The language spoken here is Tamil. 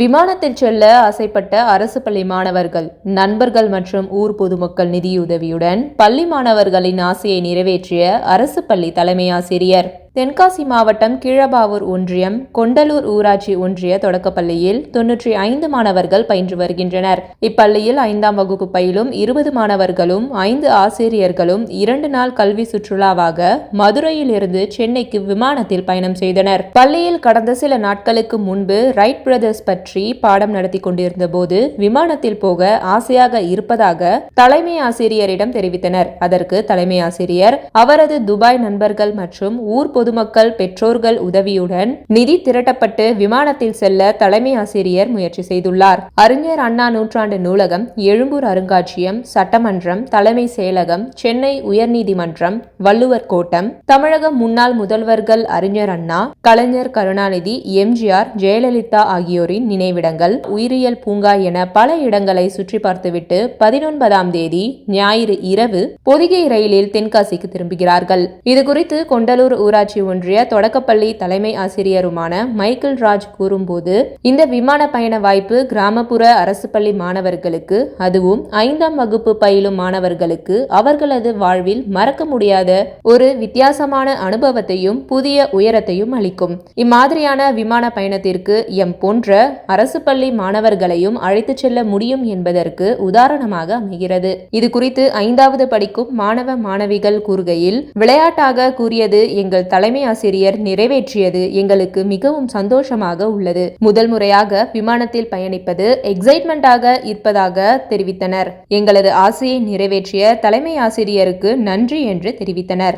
விமானத்தில் செல்ல ஆசைப்பட்ட அரசு பள்ளி மாணவர்கள் நண்பர்கள் மற்றும் ஊர் பொதுமக்கள் நிதியுதவியுடன் பள்ளி மாணவர்களின் ஆசையை நிறைவேற்றிய அரசு பள்ளி தலைமை ஆசிரியர். தென்காசி மாவட்டம் கீழபாவூர் ஒன்றியம் கொண்டலூர் ஊராட்சி ஒன்றிய தொடக்கப்பள்ளியில் தொன்னூற்றி ஐந்து மாணவர்கள் பயின்று வருகின்றனர். இப்பள்ளியில் ஐந்தாம் வகுப்பு பயிலும் இருபது மாணவர்களும் ஐந்து ஆசிரியர்களும் இரண்டு நாள் கல்வி சுற்றுலாவாக மதுரையில் இருந்து சென்னைக்கு விமானத்தில் பயணம் செய்தனர். பள்ளியில் கடந்த சில நாட்களுக்கு முன்பு ரைட் பிரதர்ஸ் பற்றி பாடம் நடத்தி கொண்டிருந்த போது விமானத்தில் போக ஆசையாக இருப்பதாக தலைமை ஆசிரியரிடம் தெரிவித்தனர். அதற்கு தலைமை ஆசிரியர் அவரது துபாய் நண்பர்கள் மற்றும் ஊர் பொது பொதுமக்கள் பெற்றோர்கள் உதவியுடன் நிதி திரட்டப்பட்டு விமானத்தில் செல்ல தலைமை ஆசிரியர் முயற்சி செய்துள்ளார். அறிஞர் அண்ணா நூற்றாண்டு நூலகம் எழும்பூர் அருங்காட்சியம் சட்டமன்றம் தலைமை செயலகம் சென்னை உயர்நீதிமன்றம் வள்ளுவர் கோட்டம் தமிழக முன்னாள் முதல்வர்கள் அறிஞர் அண்ணா கலைஞர் கருணாநிதி எம்ஜிஆர் ஜெயலலிதா ஆகியோரின் நினைவிடங்கள் உயிரியல் பூங்கா என பல இடங்களை சுற்றி பார்த்துவிட்டு பதினொன்பதாம் தேதி ஞாயிறு இரவு பொதிகை ரயிலில் தென்காசிக்கு திரும்புகிறார்கள். இதுகுறித்து கொண்டலூர் ஊராட்சி ஊராட்சி ஒன்றிய தொடக்கப்பள்ளி தலைமை ஆசிரியருமான மைக்கேல் ராஜ் கூறும்போது இந்த விமான பயண வாய்ப்பு கிராமப்புற அரசு பள்ளி மாணவர்களுக்கு அதுவும் ஐந்தாம் வகுப்பு பயிலும் மாணவர்களுக்கு அவர்களது வாழ்வில் மறக்க முடியாத ஒரு வித்தியாசமான அனுபவத்தையும் புதிய உயரத்தையும் அளிக்கும். இம்மாதிரியான விமான பயணத்திற்கு எம் போன்ற அரசு பள்ளி மாணவர்களையும் அழைத்துச் செல்ல முடியும் என்பதற்கு உதாரணமாக அமைகிறது. இது குறித்து ஐந்தாவது படிக்கும் மாணவ மாணவிகள் கூறுகையில் விளையாட்டாக கூறியது எங்கள் தலைமை ஆசிரியர் நிறைவேற்றியது எங்களுக்கு மிகவும் சந்தோஷமாக உள்ளது. முதல் முறையாக விமானத்தில் பயணிப்பது எக்ஸைட்மெண்டாக இருப்பதாக தெரிவித்தனர். எங்களது ஆசையை நிறைவேற்றிய தலைமை ஆசிரியருக்கு நன்றி என்று தெரிவித்தனர்.